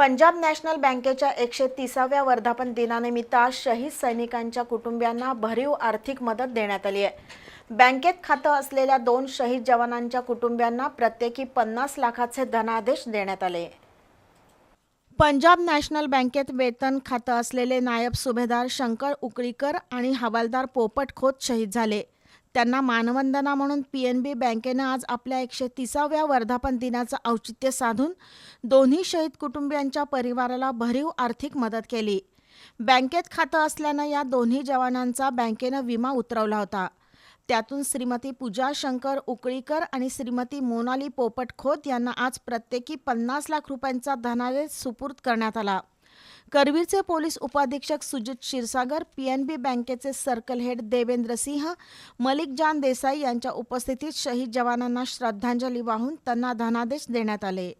Punjab national बँकेच्या एकशे तिसाव्या वर्धापन दिनानिमित्त आज शहीद सैनिकांच्या कुटुंबियांना भरीव आर्थिक मदत देण्यात आली आहे. बँकेत खातं असलेल्या दोन शहीद जवानांच्या कुटुंबियांना प्रत्येकी पन्नास लाखाचे धनादेश देण्यात आले. पंजाब नॅशनल बँकेत वेतन खातं असलेले नायब सुभेदार शंकर उकळीकर आणि हवालदार पोपट खोत शहीद झाले. त्यांना मानवंदना म्हणून पी एन बी बँकेनं आज आपल्या एकशे तिसाव्या वर्धापन दिनाचं औचित्य साधून दोन्ही शहीद कुटुंबियांच्या परिवाराला भरीव आर्थिक मदत केली. बँकेत खातं असल्यानं या दोन्ही जवानांचा बँकेनं विमा उतरवला होता. त्यातून श्रीमती पूजा शंकर उकळीकर आणि श्रीमती मोनाली पोपट खोत यांना आज प्रत्येकी पन्नास लाख रुपयांचा धनादेश सुपूर्द करण्यात आला. करवीरचे पोलीस उपाधीक्षक सुजित क्षीरसागर पीएनबी बँकेचे सर्कल हेड देवेंद्र सिंह मलिक जान देसाई यांच्या उपस्थितीत शहीद जवानांना श्रद्धांजली वाहून त्यांना धनादेश देण्यात आले.